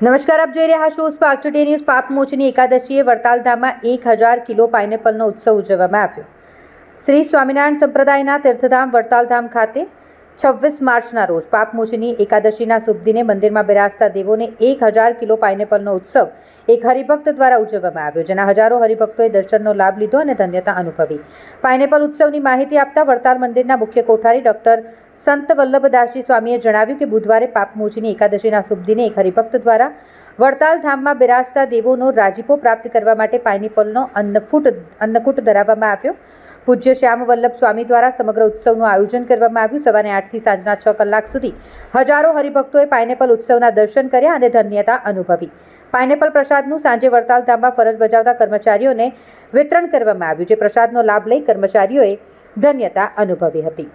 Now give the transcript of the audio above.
નમસ્કાર, આપ જોઈ રહ્યા છો સ્પાર્ક ટુડે ન્યૂઝ. પાપમોચની એકાદશીએ વડતાલધામમાં એક હજાર કિલો પાઇનેપલનો ઉત્સવ ઉજવવામાં આવ્યો. શ્રી સ્વામિનારાયણ સંપ્રદાયના તીર્થધામ વડતાલધામ ખાતે છવ્વીસ માર્ચના રોજ પાપમોચની એકાદશીના શુભ દિને મંદિરમાં બિરાજતા દેવોને એક હજાર કિલો પાઇનેપલનો ઉત્સવ એક હરિભક્ત દ્વારા ઉજવવામાં આવ્યો, જેના હજારો હરિભક્તોએ દર્શનનો લાભ લીધો અને ધન્યતા અનુભવી. પાઇનેપલ ઉત્સવની માહિતી આપતા વડતાલ મંદિરના મુખ્ય કોઠારી ડોક્ટર સંત વલ્લભદાસજી સ્વામીએ જણાવ્યું કે બુધવારે પાપમોચીની એકાદશીના શુભ દિને એક હરિભક્ત દ્વારા વડતાલ ધામમાં બિરાજતા દેવોનો રાજીપો પ્રાપ્ત કરવા માટે પાઇનેપલનો અન્નફૂટ અન્નકૂટ ધરાવવામાં આવ્યો. પૂજ્ય શ્યામ વલ્લભ સ્વામી દ્વારા સમગ્ર ઉત્સવનું આયોજન કરવામાં આવ્યું. સવારે આઠથી સાંજના છ કલાક સુધી હજારો હરિભક્તોએ પાઇનેપલ ઉત્સવના દર્શન કર્યા અને ધન્યતા અનુભવી. પાઇનેપલ પ્રસાદનું સાંજે વડતાલ ધામમાં ફરજ બજાવતા કર્મચારીઓને વિતરણ કરવામાં આવ્યું, જે પ્રસાદનો લાભ લઈ કર્મચારીઓએ ધન્યતા અનુભવી હતી.